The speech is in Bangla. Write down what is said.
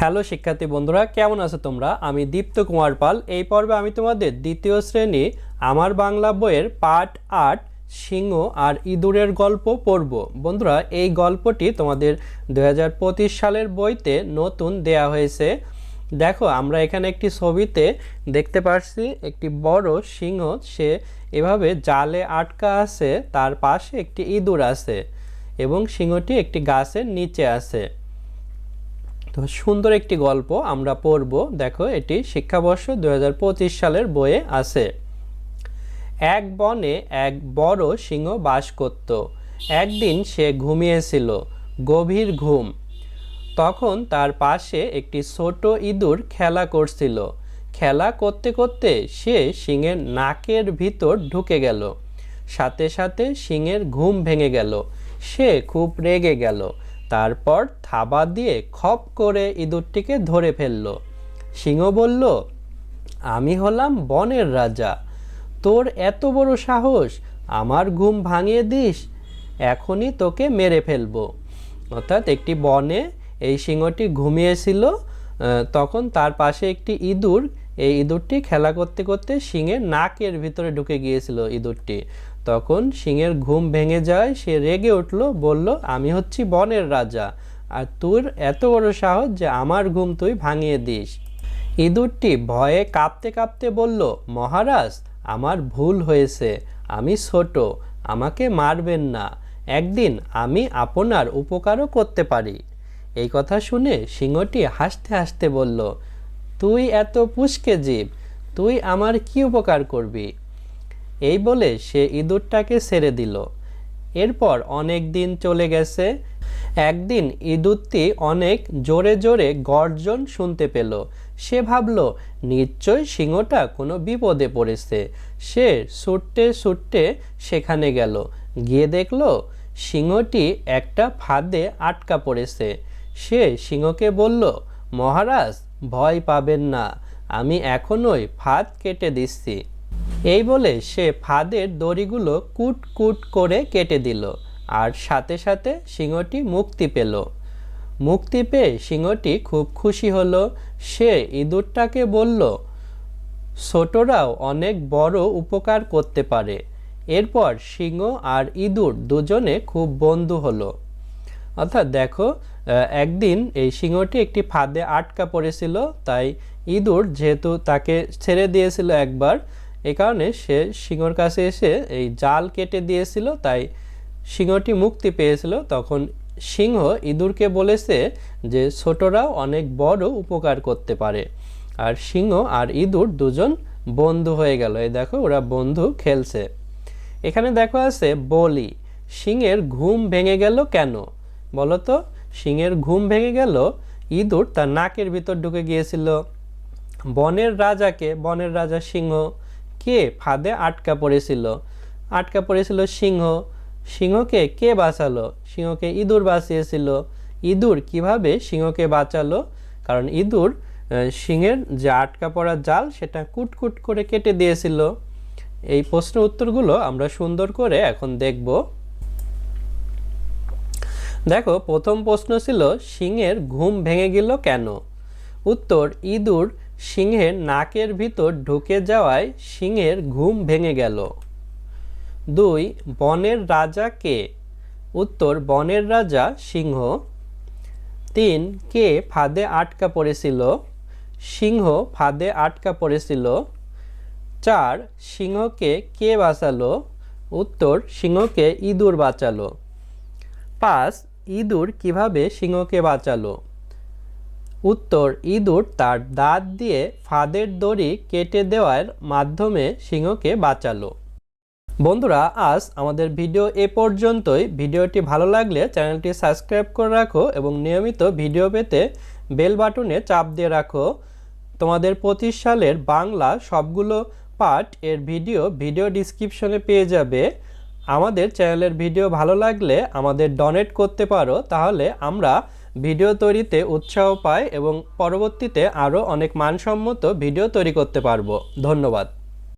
হ্যালো শিক্ষার্থী বন্ধুরা, কেমন আছো তোমরা? আমি দীপ্ত কুমার পাল। এই পর্বে আমি তোমাদের দ্বিতীয় শ্রেণি আমার বাংলা বইয়ের পাঠ আট, সিংহ আর ইঁদুরের গল্প পড়ব। বন্ধুরা, এই গল্পটি তোমাদের দু হাজার পঁচিশ সালের বইতে নতুন দেয়া হয়েছে। দেখো, আমরা এখানে একটি ছবিতে দেখতে পাচ্ছি একটি বড় সিংহ, সে এভাবে জালে আটকা আছে, তার পাশে একটি ইঁদুর আছে এবং সিংহটি একটি গাছের নিচে আছে। তো সুন্দর একটি গল্প আমরা পড়ব। দেখো, এটি শিক্ষাবর্ষ দুই হাজার পঁচিশ সালের বইয়ে আছে। এক বনে এক বড় সিংহ বাস করত। একদিন সে ঘুমিয়েছিল, গভীর ঘুম। তখন তার পাশে একটি ছোট ইঁদুর খেলা করছিল। খেলা করতে করতে সে সিংহের নাকের ভিতর ঢুকে গেল। সাথে সাথে সিংহের ঘুম ভেঙে গেল। সে খুব রেগে গেল। তারপর থাবা দিয়ে খপ করে ইঁদুরটিকে ধরে ফেলল। সিংহ বলল, আমি হলাম বনের রাজা। তোর এত বড় সাহস, আমার ঘুম ভাঙিয়ে দিস, এখনই তোকে মেরে ফেলব। অর্থাৎ একটি বনে এই সিংহটি ঘুমিয়েছিল তখন তার পাশে একটি ইঁদুর এই ইঁদুরটি খেলা করতে করতে সিংহের নাকের ভিতরে ঢুকে গিয়েছিল ইঁদুরটি। তখন সিংহের ঘুম ভেঙে যায়, সে রেগে উঠল, বলল, আমি হচ্ছি বনের রাজা, আর তোর এত বড় সাহস যে আমার ঘুম তুই ভাঙিয়ে দিস। ইঁদুরটি ভয়ে কাঁপতে কাঁপতে বলল, মহারাজ, আমার ভুল হয়েছে, আমি ছোট, আমাকে মারবেন না, একদিন আমি আপনার উপকারও করতে পারি। এই কথা শুনে সিংহটি হাসতে হাসতে বলল তুই এত পুষ্কে জীব, তুই আমার কি উপকার করবি? এই বলে সে ইঁদুরটাকে ছেড়ে দিল। এরপর অনেক দিন চলে গেছে। একদিন ইঁদুরটি অনেক জোরে জোরে গর্জন শুনতে পেল। সে ভাবল, নিশ্চয় সিংহটা কোনো বিপদে পড়েছে। সে ছুটতে ছুটতে সেখানে গেল। গিয়ে দেখল, সিংহটি একটা ফাঁদে আটকা পড়েছে। সে সিংহকে বলল, মহারাজ ভয় পাবেন না। আমি এখনই ফাঁদ কেটে দিচ্ছি। এই বলে সে ফাঁদের দড়িগুলো কুট কুট করে কেটে দিল আর সাথে সাথে সিংহটি মুক্তি পেল। মুক্তি পেয়ে সিংহটি খুব খুশি হলো। সে ইঁদুরটাকে বলল, ছোটরাও অনেক বড় উপকার করতে পারে। এরপর সিংহ আর ইঁদুর দুজনে খুব বন্ধু হলো। অর্থাৎ দেখো একদিন এই সিংহটি একটি ফাঁদে আটকা পড়েছিল, তাই ইঁদুর যেহেতু তাকে ছেড়ে দিয়েছিল একবার, এ কারণে সে সিংহর কাছে এসে এই জাল কেটে দিয়েছিল, তাই সিংহটি মুক্তি পেয়েছিল। তখন সিংহ ইঁদুরকে বলেছে যে, ছোটরাও অনেক বড় উপকার করতে পারে। আর সিংহ আর ইঁদুর দুজন বন্ধু হয়ে গেল। এই দেখো, ওরা বন্ধু খেলছে। এখানে দেখো আছে বলি, সিংহের ঘুম ভেঙে গেল কেন? বলো তো। সিংহের ঘুম ভেঙে গেল, ইঁদুর তার নাকের ভিতর ঢুকে গিয়েছিল। বনের রাজাকে, বনের রাজা সিংহ, কে ফাঁদে আটকা পড়েছিল? আটকা পড়েছিল সিংহ। সিংহকে কে বাঁচালো? সিংহকে ইঁদুর বাঁচিয়েছিল। ইঁদুর কীভাবে সিংহকে বাঁচালো? কারণ ইঁদুর সিংহের যে আটকা পড়া জাল, সেটা কুটকুট করে কেটে দিয়েছিল। এই প্রশ্ন উত্তরগুলো আমরা সুন্দর করে এখন দেখব। দেখো, প্রথম প্রশ্ন ছিল, সিংহের ঘুম ভেঙে গেল কেন? উত্তর, ইঁদুর সিংহের নাকের ভিতর ঢুকে যাওয়ায় সিংহের ঘুম ভেঙে গেল। দুই, বনের রাজা কে? উত্তর, বনের রাজা সিংহ। তিন, কে ফাঁদে আটকা পড়েছিল? সিংহ ফাঁদে আটকা পড়েছিল। চার, সিংহকে কে বাঁচালো? উত্তর, সিংহকে ইঁদুর বাঁচালো। পাঁচ ইঁদুর কীভাবে সিংহকে বাঁচালো? উত্তর, ইঁদুর তার দাঁত দিয়ে ফাঁদের দড়ি কেটে দেওয়ার মাধ্যমে সিংহকে বাঁচালো। বন্ধুরা, আজ আমাদের ভিডিও এ পর্যন্তই। ভিডিওটি ভালো লাগলে চ্যানেলটি সাবস্ক্রাইব করে রাখো এবং নিয়মিত ভিডিও পেতে বেল বাটনে চাপ দিয়ে রাখো। তোমাদের পঁচিশ সালের বাংলা সবগুলো পার্ট এর ভিডিও ভিডিও ডিসক্রিপশনে পেয়ে যাবে। আমাদের চ্যানেলের ভিডিও ভালো লাগলে আমাদের ডোনেট করতে পারো, তাহলে আমরা ভিডিও তৈরিতে উৎসাহ পাই এবং পরবর্তীতে আরও অনেক মানসম্মত ভিডিও তৈরি করতে পারব। ধন্যবাদ।